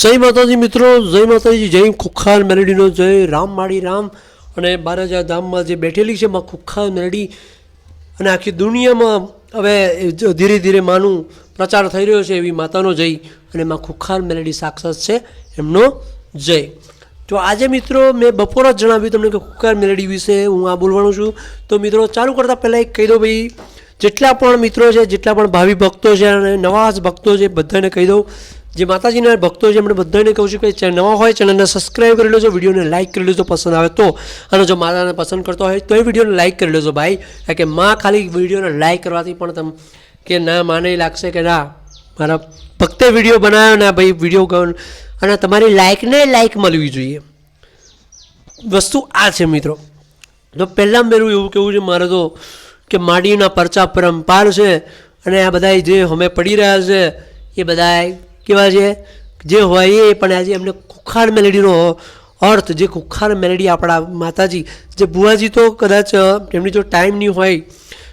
જય માતાજી મિત્રો, જય માતાજી, જય ખુખાર મેલેડીનો જય. રામ માળી રામ. અને બારાજા ધામમાં જે બેઠેલી છે માં ખુખાર મેલેડી અને આખી દુનિયામાં હવે ધીરે ધીરે માનું પ્રચાર થઈ રહ્યો છે એવી માતાનો જય. અને માં ખુખાર મેલેડી સાક્ષાત છે એમનો જય. તો આજે મિત્રો મેં બપોર જ જણાવ્યું તમને કે ખુખાર મેલેડી વિશે હું આ બોલવાનું છું. તો મિત્રો ચાલુ કરતાં પહેલાં એક કહી દો ભાઈ, જેટલા પણ મિત્રો છે, જેટલા પણ ભાવિ ભક્તો છે અને નવા ભક્તો છે, બધાને કહી દઉં જે માતાજીના ભક્તો છે, એમણે બધાને કહું છું કે નવા હોય, ચેનલને સબસ્ક્રાઈબ કરી લેજો, વિડીયોને લાઇક કરી લેજો પસંદ આવે તો. અને જો માતાને પસંદ કરતો હોય, તો એ વિડીયોને લાઇક કરી લેજો ભાઈ. કારણ કે માં ખાલી વિડીયોને લાઇક કરવાથી પણ તમ કે ના, માને લાગશે કે ના, મારા ભક્તે વીડિયો બનાવ્યો ને ભાઈ વીડિયો અને તમારી લાઇકને લાઇક મળવી જોઈએ. વસ્તુ આ છે મિત્રો. તો પહેલાં મેરું એવું કહેવું છે, મારે તો કે માડીના પરચા પરંપાર છે, અને આ બધા જે અમે પડી રહ્યા છે, એ બધા કેવા છે? જે હોય એ પણ આજે એમને ખુખાર મેલેડીનો અર્થ, જે ખુખાર મેલેડી આપણા માતાજી, જે બુવાજી તો કદાચ એમની જો ટાઈમ નહીં હોય,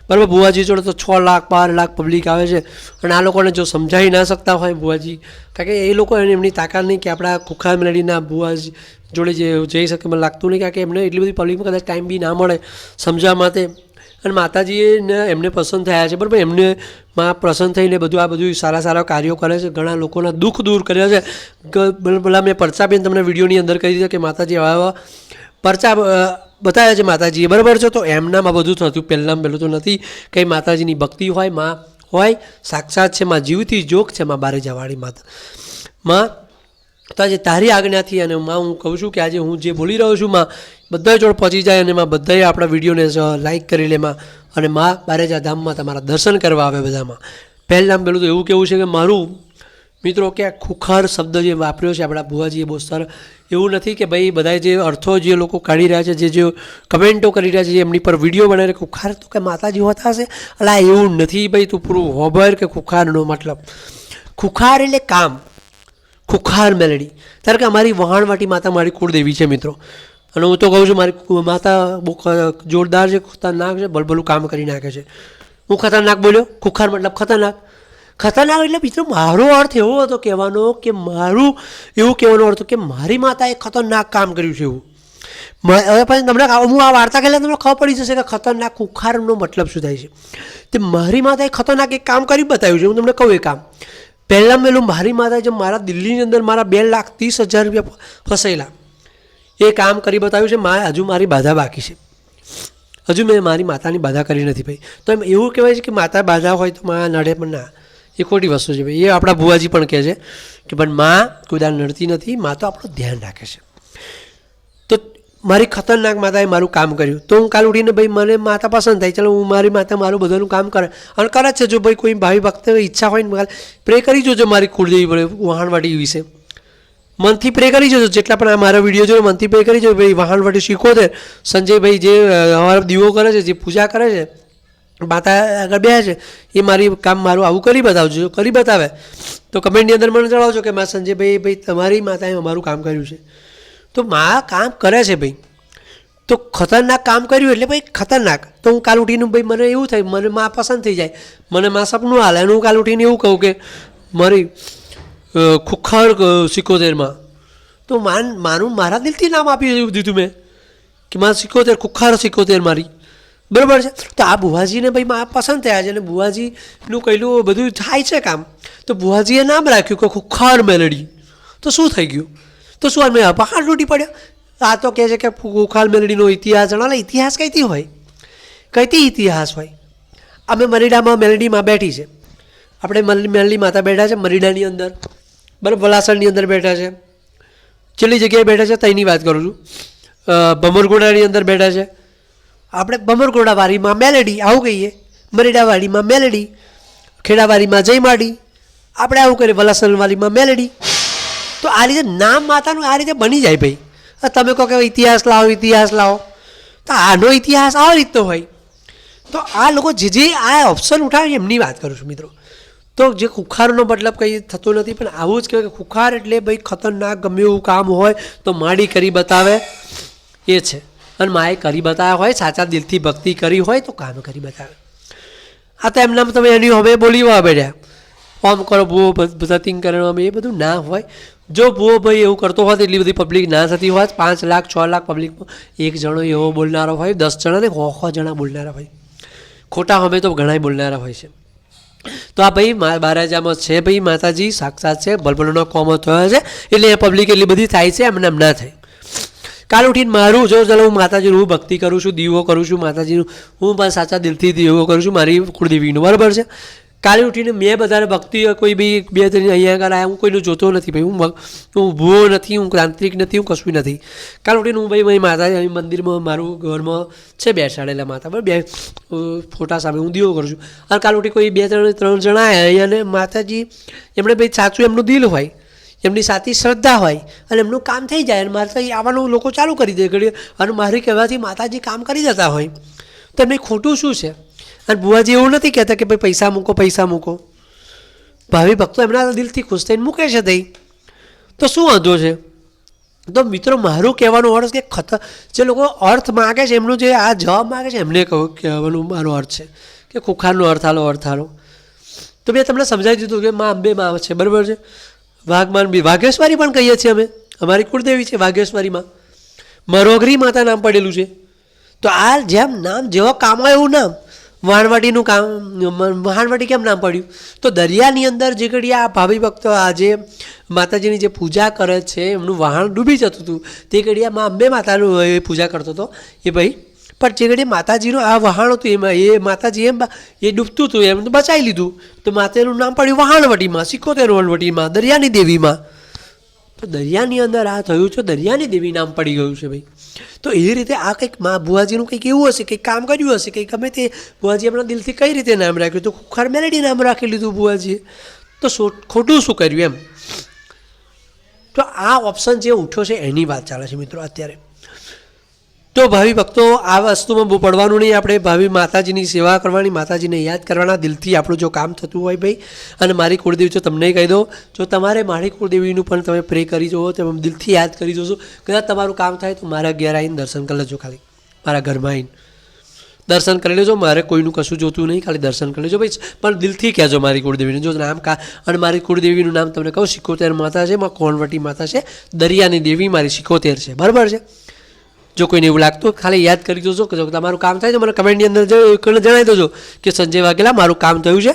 બરાબર બુવાજી જોડે તો છ લાખ, બાર લાખ પબ્લિક આવે છે. અને આ લોકોને જો સમજાવી ના શકતા હોય બુવાજી કારણ કે એ લોકો એમની તાકાત નહીં કે આપણા ખુખાર મેલેડીના બુવાજી જોડે જે જઈ શકે, મને લાગતું નહીં, કારણ કે એમને એટલી બધી પબ્લિકમાં કદાચ ટાઈમ બી ના મળે સમજવા માટે. અને માતાજીને એમને પસંદ થયા છે. બરાબર, એમને માં પ્રસન્ન થઈને બધું, આ બધું સારા સારા કાર્યો કરે છે. ઘણા લોકોના દુઃખ દૂર કર્યા છે. પેલા મેં પરચા બેન તમને વિડીયોની અંદર કહી દીધા કે માતાજી આવા પરચા બતાવ્યા છે માતાજીએ. બરાબર છે? તો એમનામાં બધું થતું. પહેલાં પહેલું તો નથી કંઈ માતાજીની ભક્તિ હોય, માં હોય, સાક્ષાત છે, માં જીવતી જોગ છે, માં બારે જવાળી માતા. માં તો તારી આજ્ઞાથી અને માં હું કહું છું કે આજે હું જે બોલી રહ્યો છું માં બધા જોડ પહોંચી જાય અને માં બધાએ આપણા વિડીયોને લાઈક કરી લે માં. અને માં બારેજા ધામમાં તમારા દર્શન કરવા આવે બધામાં. પહેલાં પેલું તો એવું કેવું છે કે મારું, મિત્રો, કે ખુખાર શબ્દ જે વાપર્યો છે આપણા ભુવાજીએ બહુ સર, એવું નથી કે ભાઈ બધા જે અર્થો જે લોકો કાઢી રહ્યા છે, જે જે કમેન્ટો કરી રહ્યા છે એમની પર વીડિયો બનાવીને ખુખાર તો કે માતાજી હોતા હશે? અલા, એવું નથી ભાઈ, તું પૂરું હોબર કે ખુખારનો મતલબ. ખુખાર એટલે કામ. ખુખાર મેલેડી. ત્યારે કે અમારી વહાણવાટી માતા મારી કુળદેવી છે મિત્રો. અને હું તો કહું છું, મારી માતા બહુ જોરદાર છે, ખતરનાક છે ભલભલું કામ કરી નાખે છે. હું ખતરનાક બોલ્યો? ખુખાર મતલબ ખતરનાક. ખતરનાક એટલે મિત્રો મારો અર્થ એવો હતો કહેવાનો કે મારું, એવું કહેવાનો અર્થ કે મારી માતાએ ખતરનાક કામ કર્યું છે એવું. હવે પછી તમને હું આ વાર્તા કહેલા તમને ખબર પડી જશે કે ખતરનાક ખુખારનો મતલબ શું થાય છે. તે મારી માતાએ ખતરનાક એક કામ કરી બતાવ્યું છે. હું તમને કહું એ કામ. પહેલાં મેલું મારી માતા જે મારા દિલ્હીની અંદર મારા બે લાખ ત્રીસ હજાર રૂપિયા ફસાયેલા એ કામ કરી બતાવ્યું છે મા હજુ મારી બાધા બાકી છે. હજુ મેં મારી માતાની બાધા કરી નથી ભાઈ. તો એમ એવું કહેવાય છે કે માતા બાધા હોય તો માં નડે, પણ ના. એ ખોટી વસ્તુ છે ભાઈ. એ આપણા ભુવાજી પણ કહે છે કે, પણ માં કોઈ દાળ નડતી નથી, મા તો આપણું ધ્યાન રાખે છે. મારી ખતરનાક માતાએ મારું કામ કર્યું. તો હું કાલ ઉઠીને ભાઈ મને માતા પસંદ થાય. ચાલો હું મારી માતા મારું બધાનું કામ કરે, અને કરે છે. જો ભાઈ કોઈ ભાવિ ભક્ત ઈચ્છા હોય ને પ્રે કરી જોજો મારી કુળદેવી પડે વહાણવાટી વિશે. મનથી પ્રે કરી જજો. જેટલા પણ આ મારા વીડિયો જોયો, મનથી પ્રે કરી જજો. ભાઈ વહાણવાટી શીખોતેર સંજયભાઈ જે અમારો દીવો કરે છે, જે પૂજા કરે છે, માતા આગળ બે છે, એ મારી કામ મારું આવું કરી બતાવજો, કરી બતાવે. તો કમેન્ટની અંદર મને જણાવજો કે, મા સંજયભાઈ, ભાઈ તમારી માતાએ અમારું કામ કર્યું છે. તો મા કામ કરે છે ભાઈ. તો ખતરનાક કામ કર્યું એટલે ભાઈ ખતરનાક. તો હું કાલ ઉઠીને ભાઈ મને એવું થાય, મને માં પસંદ થઈ જાય. મને માં સપનું હાલે અને હું કાલ ઉઠીને એવું કહું કે મારી ખુખાર સિકોતેરમાં તો માન મારું મારા દિલથી નામ આપી દીધું મેં. કે માં સિકોતેર ખુખાર સિકોતેર મારી. બરાબર છે? તો આ બુવાજીને ભાઈ માં પસંદ થયા છે અને બુવાજીનું કહેલું બધું થાય છે કામ. તો બુવાજીએ નામ રાખ્યું કે ખુખાર મેલડી. તો શું થઈ ગયું? તો શું મેં પહાડ તૂટી પડ્યો. આ તો કહે છે કે ગોખાલ મેલડીનો ઇતિહાસ જણાવો. ઇતિહાસ કઈથી હોય? કઈથી ઇતિહાસ હોય? અમે મરીડામાં, મેલડીમાં બેઠી છે. આપણે મલ- મેલડી માતા બેઠા છે, મરીડાની અંદર. બરાબર, વલાસણની અંદર બેઠા છે. છેલ્લી જગ્યાએ બેઠા છે તઈની વાત કરું છું. ભમરગોડાની અંદર બેઠા છે. આપણે ભમરગોડાવાળીમાં મેલેડી, આવું કહીએ. મરીડાવાળીમાં મેલેડી ખેડાવાળીમાં જયમાડી. આપણે આવું કરીએ વલાસણવાળીમાં મેલેડી. તો આ રીતે નામ માતાનું આ રીતે બની જાય ભાઈ. તમે કહો કે ઇતિહાસ લાવો ઇતિહાસ લાવો. તો આનો ઇતિહાસ આવો રીતનો હોય. તો આ લોકો જે જે આ ઓપ્શન ઉઠાવે એમની વાત કરું છું મિત્રો. તો જે ખુખારનો મતલબ કંઈ થતો નથી, પણ આવું જ કહેવાય કે ખુખાર એટલે ભાઈ ખતરનાક, ગમે એવું કામ હોય તો માડી કરી બતાવે. એ છે. અને માએ કરી બતાવ્યા હોય, સાચા દિલથી ભક્તિ કરી હોય તો કામ કરી બતાવે. આ તો એમનામાં તમે એની હવે બોલી બેઠ્યા આમ કરો, ભૂવો સતિંગ કરવામાં એ બધું ના હોય. જો ભૂવો ભાઈ એવું કરતો હોત, એટલી બધી પબ્લિક ના થતી હોત. પાંચ લાખ, છ લાખ પબ્લિકમાં એક જણો એવો બોલનારો હોય, દસ જણા ને સો જણા બોલનારા હોય. ખોટા અમે તો ઘણાય બોલનારા હોય છે. તો આ ભાઈ બારાજામાં છે ભાઈ માતાજી, સાક્ષાત છે ભલભલનો કોમો થયો છે, એટલે એ પબ્લિક એટલી બધી થાય છે એમને એમ ના થાય. કાલ ઉઠીને મારું જો ચાલો હું માતાજીનું હું ભક્તિ કરું છું, દીવો કરું છું માતાજીનું, હું પણ સાચા દિલથી દીવો કરું છું, મારી કુળદેવીનું, બરાબર છે? કાલે ઉઠીને મેં બધાને ભક્તિ, કોઈ બી બે ત્રણ અહીંયા આગળ આવ્યા હું કોઈનું જોતો નથી ભાઈ, હું હું ઊભો નથી, હું ક્રાંતિક નથી, હું કશું નથી. કાલે ઉઠીને હું ભાઈ મારી માતા મંદિરમાં, મારું ઘરમાં છે બેસાડેલા માતા, બરાબર, બે ફોટા સામે હું દીવો કરું છું. અને કાલે ઉઠી કોઈ બે ત્રણ ત્રણ જણા આવ્યા અને માતાજી, એમણે ભાઈ સાચું એમનું દિલ હોય, એમની સાચી શ્રદ્ધા હોય, અને એમનું કામ થઈ જાય, અને મારે આવવાનું લોકો ચાલુ કરી દે ઘડી અને મારી કહેવાથી માતાજી કામ કરી જતા હોય. તો એમને ખોટું શું છે? અને બુવાજી એવું નથી કહેતા કે ભાઈ પૈસા મૂકો પૈસા મૂકો. ભાવિ ભક્તો એમના દિલથી ખુશ થઈને મૂકે છે તઈ તો શું વાંધો છે? તો મિત્રો, મારું કહેવાનો અર્થ કે ખત જે લોકો અર્થ માગે છે, એમનું જે આ જવાબ માગે છે, એમને કહું કહેવાનું મારો અર્થ છે કે ખુખારનો અર્થ આલો અર્થ આલો. તો મેં તમને સમજાવી દીધું કે માં અંબે માં છે, બરાબર છે? વાઘમાન બી વાઘેશ્વરી પણ કહીએ છીએ અમે. અમારી કુળદેવી છે વાઘેશ્વરીમાં. મરોગરી માતા નામ પડેલું છે. તો આ જેમ નામ, જેવા કામ હોય એવું નામ વાણવાટીનું કામ વહાણવટી કેમ નામ પડ્યું? તો દરિયાની અંદર જે ઘડી આ ભાવિ ભક્તો આજે માતાજીની જે પૂજા કરે છે, એમનું વહાણ ડૂબી જતું હતું, તે ઘડી આ અંબે માતાનું, એ પૂજા કરતો હતો, એ ભાઈ. પણ જે ઘડી માતાજીનું આ વહાણ હતું, એમાં એ માતાજી એમ એ ડૂબતું હતું, એમ બચાવી લીધું. તો માતાનું નામ પડ્યું વહાણવટીમાં સિકોતેર વહાણવટીમાં દરિયાની દેવીમાં. તો દરિયાની અંદર આ થયું છે, દરિયાની દેવી નામ પડી ગયું છે, ભાઈ. તો એ રીતે આ કંઈક મા ભુવાજીનું કંઈક એવું હશે, કંઈક કામ કર્યું હશે, કંઈક ગમે તે ભુવાજી આપણા દિલથી કઈ રીતે નામ રાખ્યું? તો ખુખાર મેલેડી નામ રાખી લીધું ભુવાજીએ. તો ખોટું શું કર્યું એમ? તો આ ઓપ્શન જે ઉઠ્યો છે એની વાત ચાલે છે મિત્રો અત્યારે. તો ભાવિ ભક્તો, આ વસ્તુમાં પડવાનું નહીં. આપણે ભાવિ માતાજીની સેવા કરવાની, માતાજીને યાદ કરવાના દિલથી આપણું જો કામ થતું હોય ભાઈ. અને મારી કુળદેવી જો તમને કહી દો જો તમારે મારી કુળદેવીનું પણ તમે પ્રે કરી જુઓ તમે દિલથી યાદ કરી જોશો કદાચ તમારું કામ થાય તો મારા ઘેર આવીને દર્શન કરી લેજો ખાલી. મારા ઘરમાં આવીને. દર્શન કરી લેજો, મારે કોઈનું કશું જોતું નહીં, ખાલી દર્શન કરી લેજો ભાઈ. પણ દિલથી કહેજો મારી કુળદેવીનું, જો નામ કા અને મારી કુળદેવીનું નામ તમને કહું, સિકોતેર માતા છે, માં કોણવટી માતા છે, દરિયાની દેવી મારી સિકોતેર છે. બરાબર છે? જો કોઈને એવું લાગતું ખાલી યાદ કરી જોજો કે તમારું કામ થાય તો મને કમેન્ટની અંદર જણાવી દેજો કે સંજય વાઘેલા, મારું કામ થયું છે.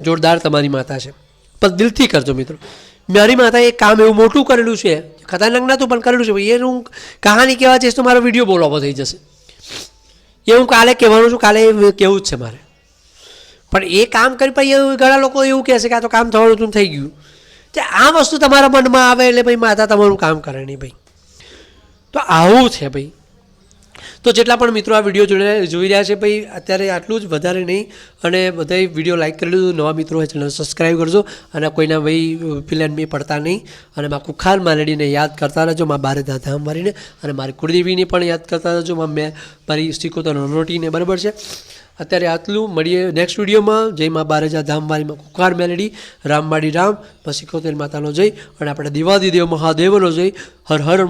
જોરદાર તમારી માતા છે. પણ દિલથી કરજો મિત્રો. મારી માતાએ કામ એવું મોટું કરેલું છે. ખતરનાક નહોતું પણ કરેલું છે. ભાઈ એનું કહાની કહેવા જઈશ તો મારો વીડિયો બોલાવો થઈ જશે. એ હું કાલે કહેવાનું છું, કાલે કહેવું જ છે મારે. પણ એ કામ કરી પછી ઘણા લોકો એવું કહેશે કે આ તો કામ થવાનું થઈ ગયું. તે આ વસ્તુ તમારા મનમાં આવે એટલે ભાઈ માતા તમારું કામ કરે નહીં ભાઈ. તો આવું છે ભાઈ. તો જેટલા પણ મિત્રો આ વીડિયો જોડે જોઈ રહ્યા છે ભાઈ, અત્યારે આટલું જ વધારે નહીં. અને બધાય વીડિયો લાઈક કરી લીધું, નવા મિત્રો હોય ચેનલ સબસ્ક્રાઈબ કરજો. અને કોઈના ભાઈ પ્લેન બી પડતા નહીં. અને માં કુખાર માલડીને યાદ કરતા રહેજો માં બારે ધામ મારીને અને મારી કુળદેવીને પણ યાદ કરતા રહેજો. માં મેં મારી સિકોતર રોટીને બરાબર છે. અત્યારે આટલું. મળીએ નેક્સ્ટ વિડીયોમાં. જય માં બારેજા ધામવારીમાં કુખાર મેલેડી. રામવાડી રામ. માં સિકોતેર માતાનો જય. અને આપણે દેવાદિદેવ મહાદેવનો જય. હર હર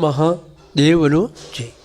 મહાદેવનો જય